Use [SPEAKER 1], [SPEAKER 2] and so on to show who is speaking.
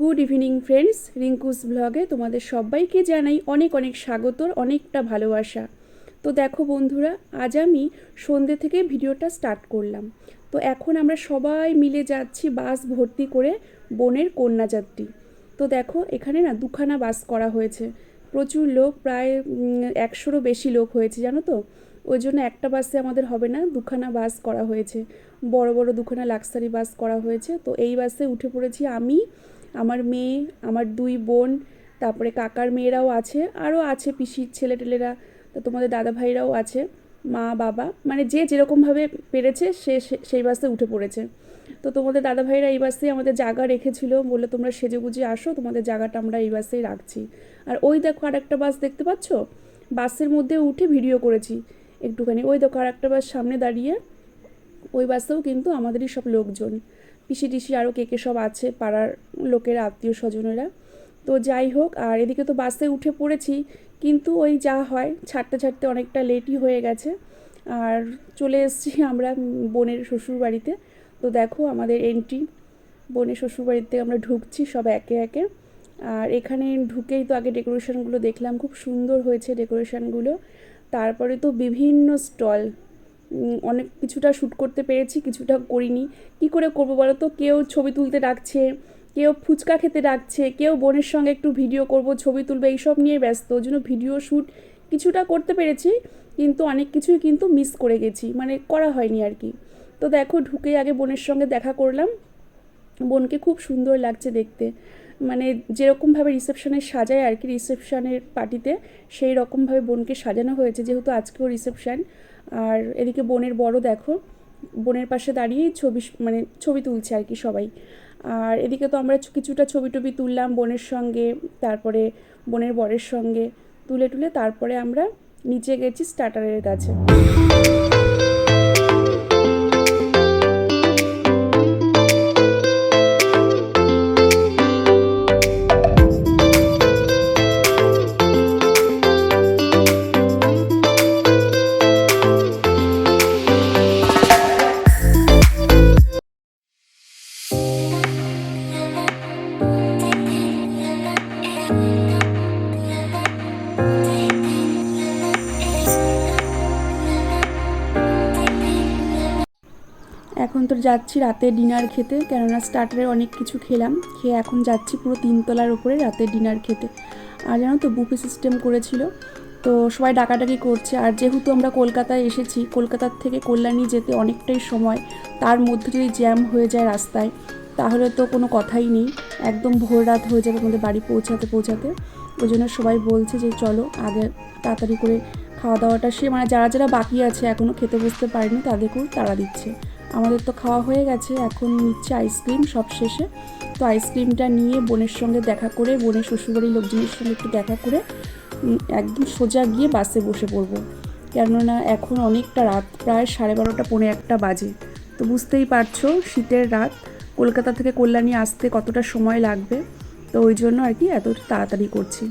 [SPEAKER 1] Good evening friends Rinku's ব্লগে তোমাদের সবাইকে জানাই অনেক অনেক স্বাগতর অনেকটা ভালোবাসা। তো দেখো বন্ধুরা, আজ আমি সন্ধ্যে থেকে ভিডিওটা স্টার্ট করলাম। তো এখন আমরা সবাই মিলে যাচ্ছি বাস ভর্তি করে বোনের কন্যাযাত্রী। তো দেখো, এখানে না দুখানা বাস করা হয়েছে। প্রচুর লোক, প্রায় একশোরও বেশি লোক হয়েছে, জানো তো? ওই জন্য একটা বাসে আমাদের হবে না, দুখানা বাস করা হয়েছে। বড় বড় দুখানা লাক্সারি বাস করা হয়েছে। তো এই বাসে উঠে পড়েছি আমি আমার মেয়ে, আমার দুই বোন, তারপরে কাকার মেয়েরাও আছে, আরও আছে পিসির ছেলে টেলেরা তো তোমাদের দাদা ভাইরাও আছে, মা, বাবা মানে যে যেরকমভাবে পেরেছে, সে সেই বাসে উঠে পড়েছে। তো তোমাদের দাদা ভাইরা এই বাসেই আমাদের জায়গা রেখেছিল বলে তোমরা সেজে গুজে আসো, তোমাদের জায়গাটা আমরা এই বাসেই রাখছি। আর ওই দেখো আর একটা বাস দেখতে পাচ্ছ? বাসের মধ্যে উঠে ভিডিও করেছি একটুখানি। ওই দেখো আর একটা বাস সামনে দাঁড়িয়ে, ওই বাসেও কিন্তু আমাদেরই সব লোকজন। পিসি টিসি আরও কে কে সব আছে পাড়ার লোকের আত্মীয় স্বজনেরা তো যাই হোক, আর এদিকে তো বাসে উঠে পড়েছি, কিন্তু ওই যা হয়, ছাড়তে ছাড়তে অনেকটা লেটই হয়ে গেছে। আর চলে এসেছি আমরা বোনের শ্বশুর বাড়িতে তো দেখো আমাদের এন্ট্রি বোনের শ্বশুর বাড়িতে আমরা ঢুকছি সব একে একে। আর এখানে ঢুকেই তো আগে ডেকোরেশনগুলো দেখলাম, খুব সুন্দর হয়েছে ডেকোরেশনগুলো তারপরে তো বিভিন্ন স্টল অনেক কিছুটা শ্যুট করতে পেরেছি, কিছুটা করিনি। কি করে করব বলো তো? কেউ ছবি তুলতে ডাকছে, কেউ ফুচকা খেতে ডাকছে, কেউ বোনের সঙ্গে একটু ভিডিও করব, ছবি তুলবে, এইসব নিয়ে ব্যস্ত। ওই জন্য ভিডিও শ্যুট কিছুটা করতে পেরেছি, কিন্তু অনেক কিছুই কিন্তু মিস করে গেছি। মানে করা হয়নি আর কি। তো দেখো ঢুকে আগে বোনের সঙ্গে দেখা করলাম। বোনকে খুব সুন্দর লাগছে দেখতে। মানে যেরকমভাবে রিসেপশনে সাজায় আর কি রিসেপশনের পার্টিতে সেই রকমভাবে বোনকে সাজানো হয়েছে। যেহেতু আজকেও রিসেপশন আর এদিকে বোনের বড় দেখো, বোনের পাশে দাঁড়িয়েই ছবি মানে ছবি তুলছে আর কি সবাই। আর এদিকে তো আমরা কিছুটা ছবি টবি তুললাম বোনের সঙ্গে, তারপরে বোনের বরের সঙ্গে। তুলে টুলে তারপরে আমরা নিচে গেছি স্টার্টারের কাছে। এখন তো যাচ্ছি রাতে ডিনার খেতে, কেননা স্টার্টারে অনেক কিছু খেলাম। খেয়ে এখন যাচ্ছি পুরো তিনতলার উপরে রাতে ডিনার খেতে। আর জানো তো, বুফে সিস্টেম করেছিল। তো সবাই ডাকাডাকি করছে। আর যেহেতু আমরা কলকাতায় এসেছি, কলকাতার থেকে কল্যাণী যেতে অনেকটাই সময়, তার মধ্যে যদি জ্যাম হয়ে যায় রাস্তায়, তাহলে তো কোনো কথাই নেই। একদম ভোর রাত হয়ে যাবে আমাদের বাড়ি পৌঁছাতে পৌঁছাতে। ওই জন্য সবাই বলছে যে চলো, আগে তাড়াতাড়ি করে খাওয়া দাওয়াটা সে মানে যারা যারা বাকি আছে এখনও খেতে বসতে পারেনি, তাদেরকেও তাড়া দিচ্ছে। আমাদের তো খাওয়া হয়ে গেছে, এখন নিচ্ছে আইসক্রিম সব শেষে। তো আইসক্রিমটা নিয়ে বোনের সঙ্গে দেখা করে, বোনের শ্বশুরবাড়ির লোকজনের সঙ্গে একটু দেখা করে একদম সোজা গিয়ে বাসে বসে পড়ব। কেননা এখন অনেকটা রাত, প্রায় সাড়ে বারোটা, পৌনে একটা বাজে। তো বুঝতেই পারছ, শীতের রাত। কলকাতা থেকে কল্যাণী আসতে কতটা সময় লাগবে? তো ওই জন্য আর কি এত তাড়াতাড়ি করছি।